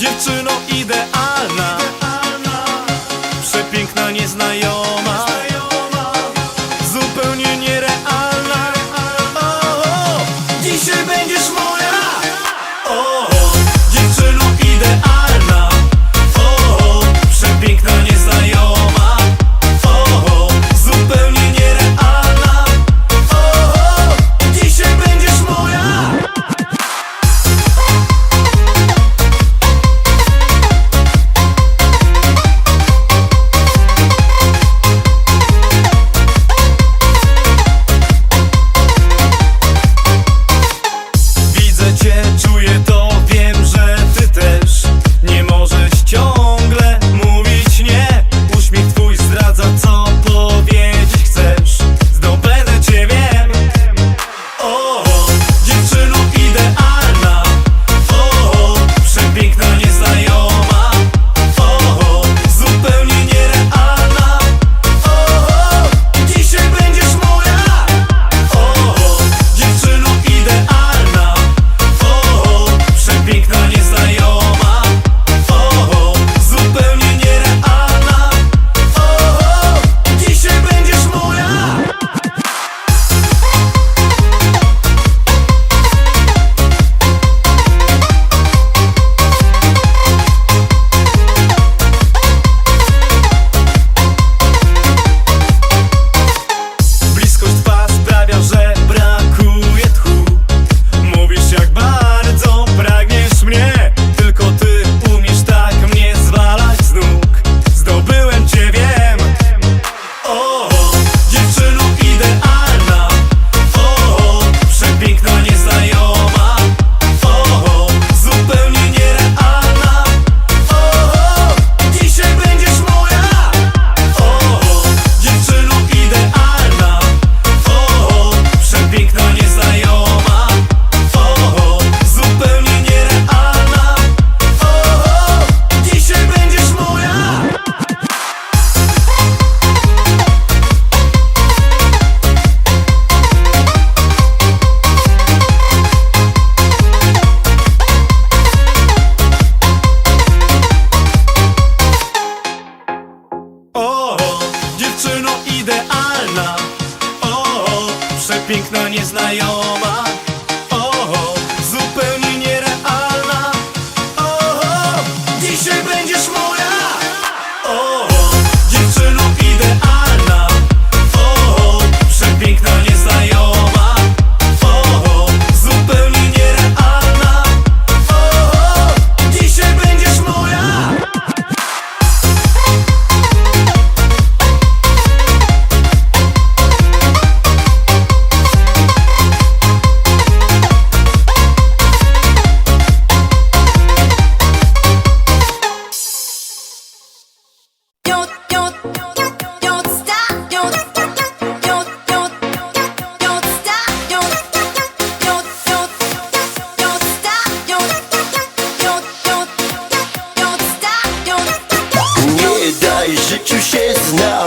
Dziewczyno idealna. Przepiękna nieznajoma.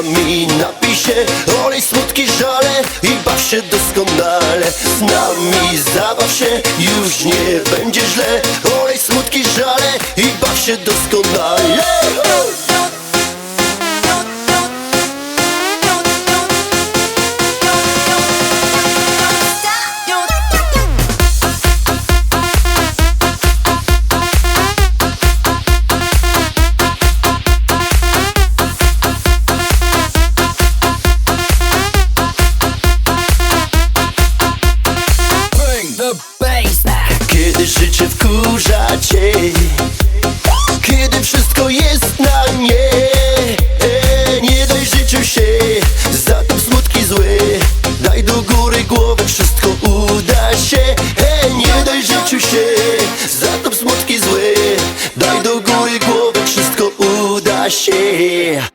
nami Napij się, olej smutki żale i baw się doskonale. Z nami zabaw się, już nie będzie źle. Olej smutki żale i baw się doskonale. do góry głowy Wszystko uda się.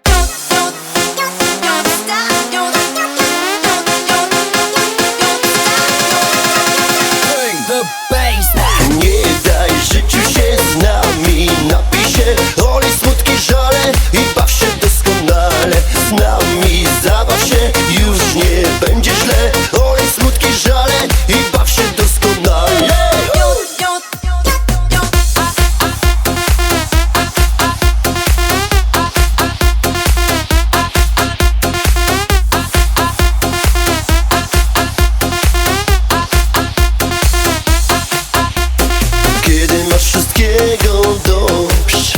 wszystkiego dość.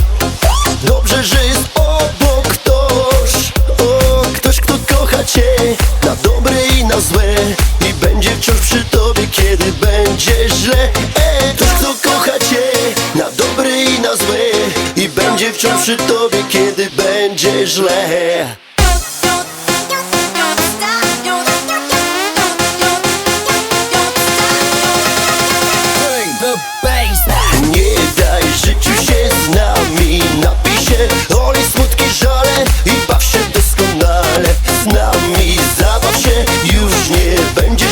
Dobrze, że jest obok ktoś. O, ktoś, kto kocha cię Na dobre i na złe. I będzie wciąż przy tobie, kiedy będzie źle. E, Ktoś, kto kocha cię Na dobre i na złe. I będzie wciąż przy tobie, kiedy będzie źle. nie będzie